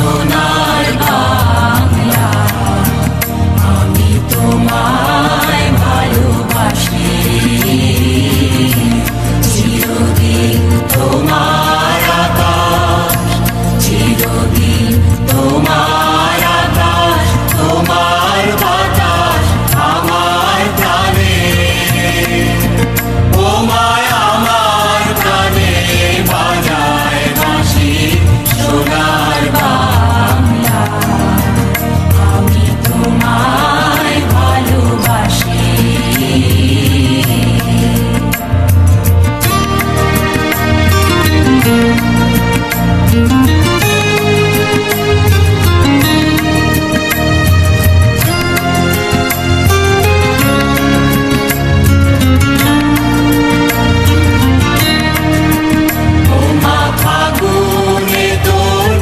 소나